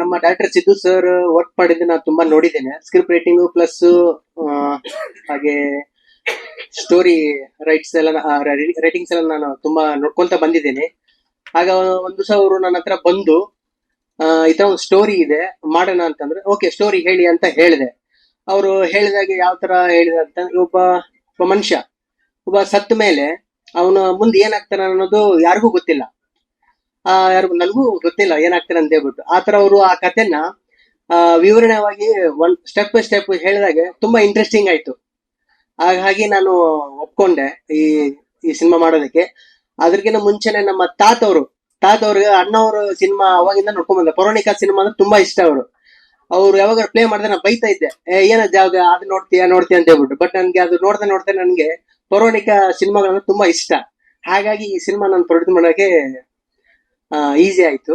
ನಮ್ಮ director Siddu sir work ಮಾಡಿದ್ದು ನಾನು ತುಂಬಾ ನೋಡಿದ್ದೇನೆ. ಸ್ಕ್ರಿಪ್ಟ್ ರೈಟಿಂಗ್ ಪ್ಲಸ್ ಹಾಗೆ ಸ್ಟೋರಿ ರೈಟ್ಸ್ ಎಲ್ಲ ರೈಟಿಂಗ್ಸ್ ಎಲ್ಲ ನಾನು ತುಂಬಾ ನೋಡ್ಕೊಂತ ಬಂದಿದ್ದೇನೆ. ಆಗ ಒಂದು ಸಹ ಅವರು ನನ್ನ ಹತ್ರ ಬಂದು ಈ ತರ ಒಂದು ಸ್ಟೋರಿ ಇದೆ, ಮಾಡೋಣ ಅಂತಂದ್ರೆ ಓಕೆ ಸ್ಟೋರಿ ಹೇಳಿ ಅಂತ ಹೇಳಿದೆ. ಅವರು ಹೇಳಿದಾಗೆ ಯಾವ ತರ ಹೇಳಿದ ಅಂತ ಒಬ್ಬ ಒಬ್ಬ ಮನುಷ್ಯ, ಒಬ್ಬ ಸತ್ತ ಮೇಲೆ ಅವನು ಮುಂದೆ ಏನಾಗ್ತಾನೆ ಅನ್ನೋದು ಯಾರಿಗೂ ಗೊತ್ತಿಲ್ಲ. ಆ ಯಾರಿಗೂ ನನಗೂ ಗೊತ್ತಿಲ್ಲ ಏನಾಗ್ತಾರೆ ಅಂತ ಹೇಳ್ಬಿಟ್ಟು. ಆ ತರ ಅವರು ಆ ಕಥೆನ ಆ, ಒನ್ ಸ್ಟೆಪ್ ಬೈ ಸ್ಟೆಪ್ ಹೇಳಿದಾಗೆ ತುಂಬಾ ಇಂಟ್ರೆಸ್ಟಿಂಗ್ ಆಯ್ತು. ಹಾಗಾಗಿ ನಾನು ಒಪ್ಕೊಂಡೆ ಈ ಈ ಸಿನಿಮಾ ಮಾಡೋದಕ್ಕೆ. ಅದ್ರಗಿನ ಮುಂಚೆನೆ ನಮ್ಮ ತಾತವರು ತಾತವ್ರಿಗೆ ಅಣ್ಣವ್ರ ಸಿನಿಮಾ ಅವಾಗಿಂದ ನೋಡ್ಕೊಂಡ್ ಬಂದೆ ಪೌರಾಣಿಕ ಸಿನಿಮಾ ಅಂದ್ರೆ ತುಂಬಾ ಇಷ್ಟ ಅವರು. ಅವ್ರು ಯಾವಾಗ ಪ್ಲೇ ಮಾಡಿದ್ರೆ ನಾನು ಬೈತಾ ಇದ್ದೆ. ಏ ಏನದ್ ಯಾವ್ದು ಅದು ನೋಡ್ತೀಯಾ ನೋಡ್ತೀಯ ಅಂತ ಹೇಳ್ಬಿಟ್ಟು. ಬಟ್ ನನ್ಗೆ ಅದು ನೋಡ್ತಾ ನೋಡ್ತಾ ನನ್ಗೆ ಪೌರಾಣಿಕ ಸಿನಿಮಾಗಳಂದ್ರೆ ತುಂಬಾ ಇಷ್ಟ. ಹಾಗಾಗಿ ಈ ಸಿನಿಮಾ ನಾನು ಪ್ರೊಡ್ಯೂಸ್ ಮಾಡೋಕೆ ಈಸಿ ಆಯ್ತು.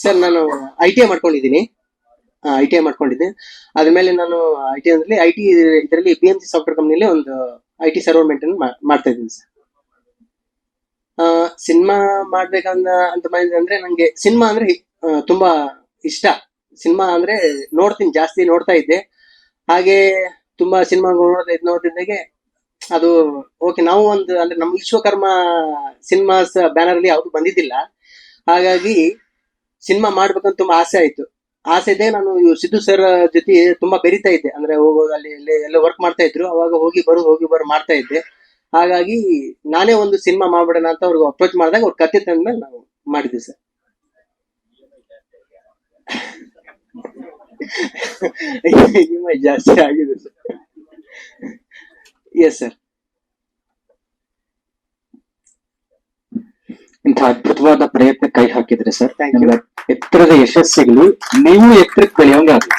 ಸರ್ ನಾನು ಐ ಟಿ ಐ ಮಾಡ್ಕೊಂಡಿದ್ದೀನಿ. ಐ ಟಿ ಐ ಮಾಡ್ಕೊಂಡಿದ್ದೆ. ಅದ್ಮೇಲೆ ನಾನು I T I I T ಇದರಲ್ಲಿ ಬಿ ಎಂ ಸಿ ಸಾಫ್ಟ್ವೇರ್ ಕಂಪ್ನಿಲಿ ಒಂದು ಐ ಟಿ ಸರ್ವರ್ ಮೇಂಟೈನ್ ಮಾಡ್ತಾ ಇದ್ದೀನಿ ಸರ್ ಸಿನಿಮಾ ಮಾಡ್ಬೇಕಂದ, ಅಂತ ಅಂದ್ರೆ ನಂಗೆ ಸಿನಿಮಾ ಅಂದ್ರೆ ತುಂಬಾ ಇಷ್ಟ. ಸಿನಿಮಾ ಅಂದ್ರೆ ನೋಡ್ತೀನಿ, ಜಾಸ್ತಿ ನೋಡ್ತಾ ಇದ್ದೆ. ಹಾಗೆ ತುಂಬಾ ಸಿನಿಮಾ ನೋಡ್ತಾ ಇದ್, ನೋಡ್ತಿದ್ದಾಗೆ ಅದು ಓಕೆ ನಾವು ಒಂದು, ಅಂದ್ರೆ ನಮ್ಮ ವಿಶ್ವಕರ್ಮ ಸಿನಿಮಾಸ್ ಬ್ಯಾನರ್ ಅಲ್ಲಿ ಯಾವ್ದು ಬಂದಿದ್ದಿಲ್ಲ. ಹಾಗಾಗಿ ಸಿನಿಮಾ ಮಾಡ್ಬೇಕಂತ ತುಂಬಾ ಆಸೆ ಆಯ್ತು. ಆಸೆ ಇದೆ, ನಾನು ಸಿದ್ದು ಸರ್ ಜೊತೆ ತುಂಬಾ ಬೆರಿತಾ ಇದ್ದೆ. ಅಂದ್ರೆ ಹೋಗೋದು ಅಲ್ಲಿ ಎಲ್ಲ ವರ್ಕ್ ಮಾಡ್ತಾ ಇದ್ರು. ಅವಾಗ ಹೋಗಿ ಬರು ಹೋಗಿ ಬರು ಮಾಡ್ತಾ ಇದ್ದೆ. ಹಾಗಾಗಿ ನಾನೇ ಒಂದು ಸಿನಿಮಾ ಮಾಡ್ಬಿಡೋಣ ಅಂತ ಅವ್ರಿಗೆ ಅಪ್ರೋಚ್ ಮಾಡಿದಾಗ ಅವ್ರ ಕತೆ ತಂದ್ಮೇಲೆ ನಾವು ಮಾಡಿದ್ವಿ ಸರ್ ಜಾಸ್ತಿ ಆಗಿದೆ ಸರ್ ಎಸ್ ಸರ್ ಇಂಥ ಅದ್ಭುತವಾದ ಪ್ರಯತ್ನ ಕೈ ಹಾಕಿದ್ರಿ ಸರ್ Thank you. ನಿಮ್ಗೆ ಎತ್ತರದ ಯಶಸ್ಸಿಗಳು ನೀವು ಎತ್ತರಕ್ಕೆ ಬೆಳೆಯೋಂಗಾಗ್ಲಿ